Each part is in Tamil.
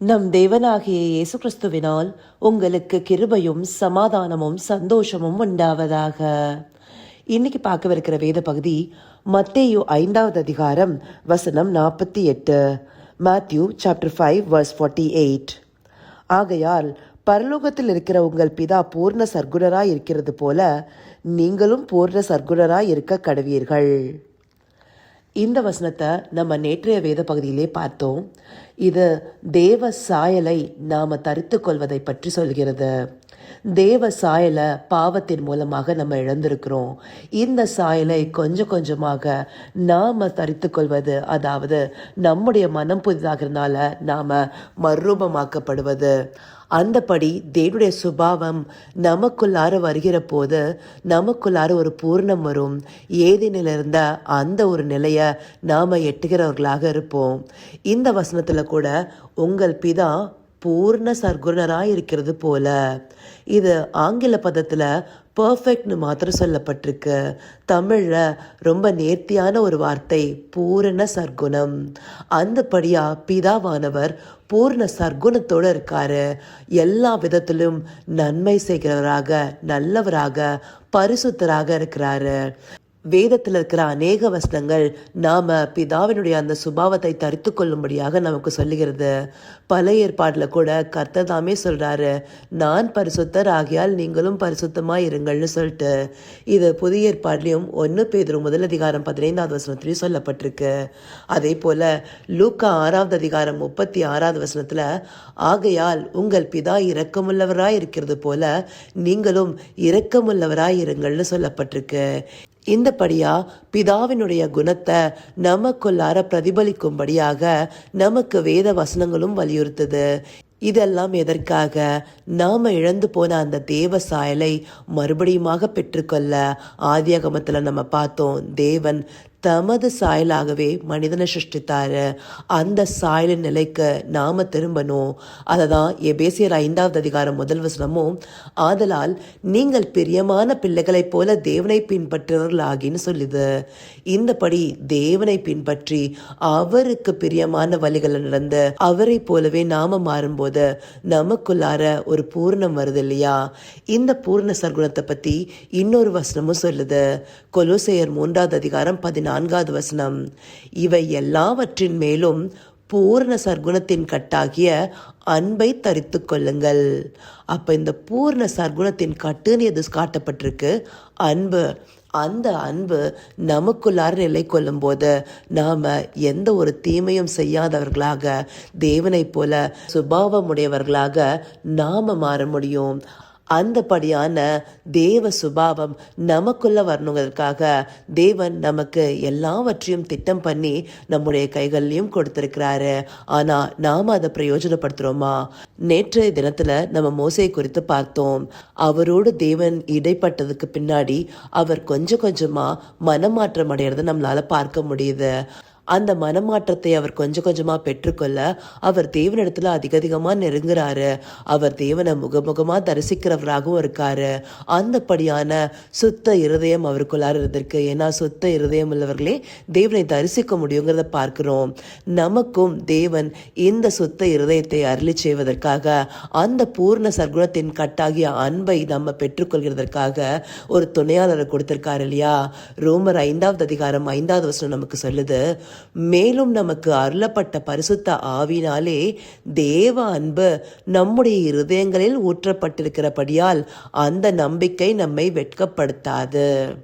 நம் தேவனாகிய இயேசு கிறிஸ்துவினால் உங்களுக்கு கிருபையும் சமாதானமும் சந்தோஷமும் உண்டாவதாக. இன்னைக்கு பார்க்கவிருக்கிற வேத பகுதி மத்தேயு ஐந்தாவது அதிகாரம் வசனம் நாற்பத்தி எட்டு Matthew chapter five verse forty eight ஆகையால் பரலோகத்தில் இருக்கிற உங்கள் பிதா பூர்ண சர்க்குணராய் இருக்கிறது போல நீங்களும் பூர்ண சர்க்குணராய் இருக்க கடவீர்கள். இந்த வசனத்தை நம்ம நேற்றைய வேத பகுதியிலே பார்த்தோம். இது தேவ சாயலை நாம் தரித்து கொள்வதை பற்றி சொல்கிறது. தேவ சாயலை பாவத்தின் மூலமாக நம்ம இழந்திருக்கிறோம். இந்த சாயலை கொஞ்சம் கொஞ்சமாக நாம் தரித்து கொள்வது அதாவது நம்முடைய மனம் புதிதாகிறதுனால நாம் மறுரூபமாக்கப்படுவது. அந்தபடி தேவனுடைய சுபாவம் நமக்குள்ளார வருகிற போது நமக்குள்ளார ஒரு பூர்ணம் வரும். ஏதேனில் இருந்த அந்த ஒரு நிலையை நாம் எட்டுகிறவர்களாக இருப்போம். இந்த வசனத்தில் கூட உங்கள் பிதா பூர்ண சர்க்குணராய் இருக்கிறது போல. இது ஆங்கில பதத்தில் பர்ஃபெக்ட்னு மாத்திரம் சொல்லப்பட்டிருக்கு. தமிழில் ரொம்ப நேர்த்தியான ஒரு வார்த்தை பூரண சர்க்குணம். அந்தபடியாக பிதாவானவர் பூர்ண சர்க்குணத்தோடு இருக்காரு. எல்லா விதத்திலும் நன்மை செய்கிறவராக நல்லவராக பரிசுத்தராக இருக்கிறாரு. வேதத்தில் இருக்கிற அநேக வசனங்கள் நாம் பிதாவினுடைய அந்த சுபாவத்தை தரித்து கொள்ளும்படியாக நமக்கு சொல்லுகிறது. பழைய ஏற்பாட்டில் கூட கர்த்தர் தாமே சொல்கிறாரு நான் பரிசுத்தர் ஆகியால் நீங்களும் பரிசுத்தமாக இருங்கள்னு சொல்லிட்டு. இது புதிய ஏற்பாட்லையும் ஒன்று பேதரும் முதல் அதிகாரம் பதினைந்தாவது வசனத்திலையும் சொல்லப்பட்டிருக்கு. அதே போல் லூக்கா ஆறாவது அதிகாரம் முப்பத்தி ஆறாவது வசனத்தில் ஆகையால் உங்கள் பிதா இரக்கமுள்ளவராய் இருக்கிறது போல நீங்களும் இரக்கமுள்ளவராய் இருங்கள்னு சொல்லப்பட்டிருக்கு. இந்தபடியா பிதாவினுடைய குணத்தை நமக்குள்ளார பிரதிபலிக்கும்படியாக நமக்கு வேத வசனங்களும் வலியுறுத்துது. இதெல்லாம் எதற்காக? நாம இழந்து போன அந்த தேவ சாயலை மறுபடியுமாக பெற்றுக்கொள்ள ஆதியாகமத்துல நம்ம பார்த்தோம். தேவன் தமது சாயலாகவே மனிதனை சிருஷ்டித்தாரு. அந்த சாயலின் நிலைக்கு நாம திரும்பணும். அதை தான் எபேசியர் ஐந்தாவது அதிகாரம் முதல் வசனமும் ஆதலால் நீங்கள் பிரியமான பிள்ளைகளைப் போல தேவனை பின்பற்றுவர்களாகின்னு சொல்லுது. இந்தபடி தேவனை பின்பற்றி அவருக்கு பிரியமான வழிகளை நடந்து அவரை போலவே நாம மாறும்போது நமக்குள்ளார ஒரு பூர்ணம் வருது இல்லையா? இந்த பூர்ண சர்க்குணத்தை பத்தி இன்னொரு வசனமும் சொல்லுது. கொலோசையர் மூன்றாவது அதிகாரம் பதினாறு நான்காவது வசனம் இவை எல்லாவற்றின் மேலும் பூர்ண சர்க்குணத்தின் கட்டாகிய அன்பை தரித்து கொள்ளுங்கள். அப்ப இந்த பூர்ண சர்க்குணத்தின் கட்டுன்னு எது காட்டப்பட்டிருக்கு? அன்பு. அந்த அன்பு நமக்குள்ளார நிலை கொள்ளும் போது நாம எந்த ஒரு தீமையும் செய்யாதவர்களாக தேவனைப் போல சுபாவமுடையவர்களாக நாம மாற முடியும். அந்தபடியான தேவ சுபாவம் நமக்குள்ளே வரணுங்கிறதுக்காக தேவன் நமக்கு எல்லாவற்றையும் திட்டம் பண்ணி நம்முடைய கைகள்லையும் கொடுத்துருக்கிறாரு. ஆனால் நாம் அதை பிரயோஜனப்படுத்துகிறோமா நேற்றைய தினத்தில் நம்ம மோசை குறித்து பார்த்தோம். அவரோடு தேவன் இடைப்பட்டதுக்கு பின்னாடி அவர் கொஞ்சம் கொஞ்சமாக மனமாற்றம் அடையிறத நம்மளால் பார்க்க முடியுது. அந்த மனமாற்றத்தை அவர் கொஞ்சம் கொஞ்சமாக பெற்றுக்கொள்ள அவர் தேவனிடத்தில் அதிக அதிகமாக நெருங்குறாரு. அவர் தேவனை முகமுகமாக தரிசிக்கிறவராகவும் இருக்காரு. அந்தப்படியான சுத்த இருதயம் அவருக்குள்ளார இருந்திருக்கு. ஏன்னா சுத்த இருதயம் உள்ளவர்களே தேவனை தரிசிக்க முடியுங்கிறத பார்க்கிறோம். நமக்கும் தேவன் இந்த சுத்த இருதயத்தை அருளி செய்வதற்காக அந்த பூர்ண சர்க்குணத்தின் கட்டாகிய அன்பை நம்ம பெற்றுக்கொள்கிறதற்காக ஒரு துணையாளரை கொடுத்திருக்காரு இல்லையா? ரோமர் ஐந்தாவது அதிகாரம் ஐந்தாவது வசனம் நமக்கு சொல்லுது மேலும் நமக்கு அருளப்பட்ட பரிசுத்த ஆவினாலே தேவ அன்பு நம்முடைய இருதயங்களில் ஊற்றப்பட்டிருக்கிறபடியால் அந்த நம்பிக்கை நம்மை வெட்கப்படுத்தாது.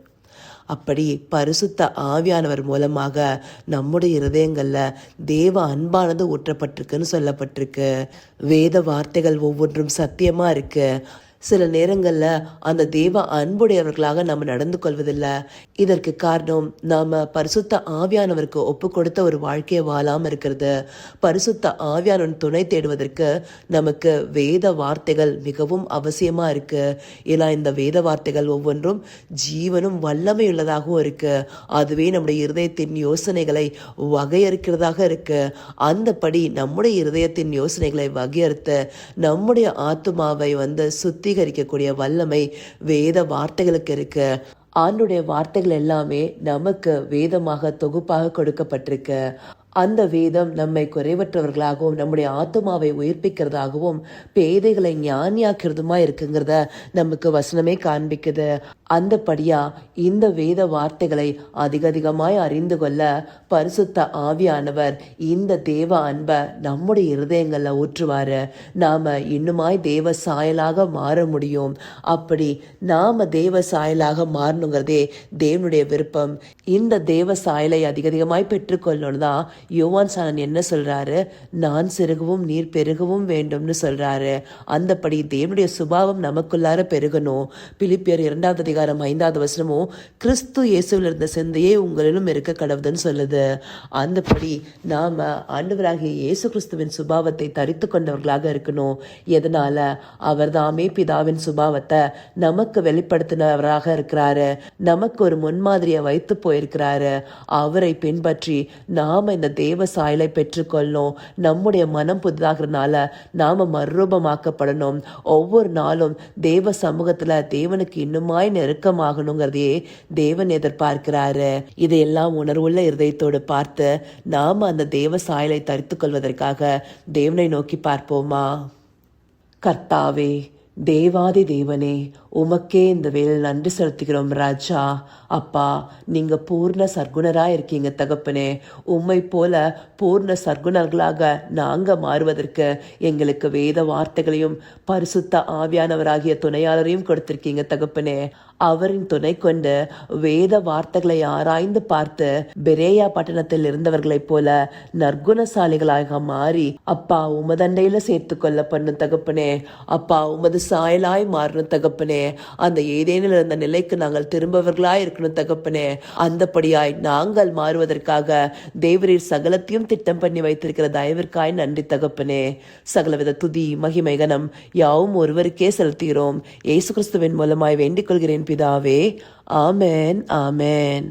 அப்படி பரிசுத்த ஆவியானவர் மூலமாக நம்முடைய இருதயங்களில் தேவ அன்பானது ஊற்றப்பட்டிருக்குன்னு சொல்லப்பட்டிருக்கு. வேத வார்த்தைகள் ஒவ்வொன்றும் சத்தியமா இருக்கு. சில நேரங்களில் அந்த தேவ அன்புடையவர்களாக நம்ம நடந்து கொள்வதில்லை. இதற்கு காரணம் நாம் பரிசுத்த ஆவியானவருக்கு ஒப்பு கொடுத்த ஒரு வாழ்க்கையை வாழாமல் இருக்கிறது. பரிசுத்த ஆவியானவன் துணை தேடுவதற்கு நமக்கு வேத வார்த்தைகள் மிகவும் அவசியமாக இருக்குது ஏன்னா இந்த வேத வார்த்தைகள் ஒவ்வொன்றும் ஜீவனும் வல்லமையுள்ளதாகவும் இருக்குது அதுவே நம்முடைய இருதயத்தின் யோசனைகளை வகையறுக்கிறதாக இருக்குது அந்தபடி நம்முடைய இருதயத்தின் யோசனைகளை வகையறுத்து நம்முடைய ஆத்துமாவை வந்து சுத்தி சுத்திகரிக்கக்கூடிய வல்லமை வேத வார்த்தைகளுக்கு இருக்கு. ஆண்டுடைய வார்த்தைகள் எல்லாமே நமக்கு வேதமாக தொகுப்பாக கொடுக்கப்பட்டிருக்கு. அந்த வேதம் நம்மை குறைவற்றவர்களாகவும் நம்முடைய ஆத்மாவை உயிர்ப்பிக்கிறதாகவும் பேதைகளை ஞானியாக்கிறதுமா இருக்குங்கிறத நமக்கு வசனமே காண்பிக்குது. அந்தபடியா இந்த வேத வார்த்தைகளை அதிக அதிகமாய் அறிந்து கொள்ள பரிசுத்த ஆவியானவர் இந்த தேவ அன்பை நம்முடைய இருதயங்களில் ஊற்றுவாரு. நாம் இன்னுமாய் தேவ சாயலாக மாற முடியும். அப்படி நாம் தேவ சாயலாக மாறணுங்கிறதே தேவனுடைய விருப்பம். இந்த தேவ சாயலை அதிக அதிகமாய் பெற்றுக்கொள்ளணும் தான் யோவான் சாணன் என்ன சொல்கிறாரு நான் சிறுகவும் நீர் பெருகவும் வேண்டும்னு சொல்கிறாரு அந்தபடி தேவனுடைய சுபாவம் நமக்குள்ளார பெருகணும். பிலிப்பியர் இரண்டாவது அதிகாரம் ஐந்தாவது வசனமும் கிறிஸ்து இயேசுவில் இருந்த சிந்தையே உங்களிலும் இருக்க கடவுதுன்னு சொல்லுது. அந்தபடி நாம் ஆண்டவராகிய இயேசு கிறிஸ்துவின் சுபாவத்தை தரித்து கொண்டவர்களாக இருக்கணும். எதனால? அவர் தாமே பிதாவின் சுபாவத்தை நமக்கு வெளிப்படுத்தினவராக இருக்கிறாரு. நமக்கு ஒரு முன்மாதிரியை வைத்து போயிருக்கிறாரு. அவரை பின்பற்றி நாம இந்த தேவ சாயலை பெற்றுக்கொள்ளணும் நம்முடைய மனம் புதிதாகிறதுனால நாம மறுரூபமாக்கப்படணும். ஒவ்வொரு நாளும் தேவ சமூகத்துல தேவனுக்கு இன்னுமாய் நெருக்கமாகணுங்கிறதையே தேவன் எதிர்பார்க்கிறாரு. இதையெல்லாம் உணர்வுள்ள இருதயத்தோடு பார்த்து நாம அந்த தேவ சாயலை தரித்து கொள்வதற்காக தேவனை நோக்கி பார்ப்போமா? கர்த்தாவே தேவாதி தேவனே உமக்கே இந்த வேலையில் நன்றி செலுத்துகிறோம் ராஜா. அப்பா நீங்க பூர்ண சர்க்குணரா இருக்கீங்க தகப்பனே. உம்மை போல பூர்ண சர்க்குணர்களாக நாங்க மாறுவதற்கு எங்களுக்கு வேத வார்த்தைகளையும் பரிசுத்த ஆவியானவராகிய துணையாளரையும் கொடுத்திருக்கீங்க தகப்பனே. அவரின் துணை கொண்டு வேத வார்த்தைகளை ஆராய்ந்து பார்த்து பெரேயா பட்டணத்தில் இருந்தவர்களைப் போல நற்குணசாலிகளாக மாறி அப்பா உமதண்டையில சேர்த்து கொள்ள பண்ணும் தகப்பனே. அப்பா உமது சாயலாய் மாறணும் தகப்பனே. அந்த ஏதேனில் இருந்த நிலைக்கு நாங்கள் திரும்பவர்களாய் இருக்கணும் தகப்பனே. அந்தபடியாய் நாங்கள் மாறுவதற்காக தேவரீர் சகலத்தையும் திட்டம் பண்ணி வைத்திருக்கிற தயவிற்காய் நன்றி தகப்பனே. சகலவித துதி மகிமை கனம் யாவும் ஒருவருக்கே செலுத்துகிறோம். ஏசு கிறிஸ்துவின் மூலமாய் வேண்டிக் கொள்கிறேன் பிதாவே. ஆமேன் ஆமேன்.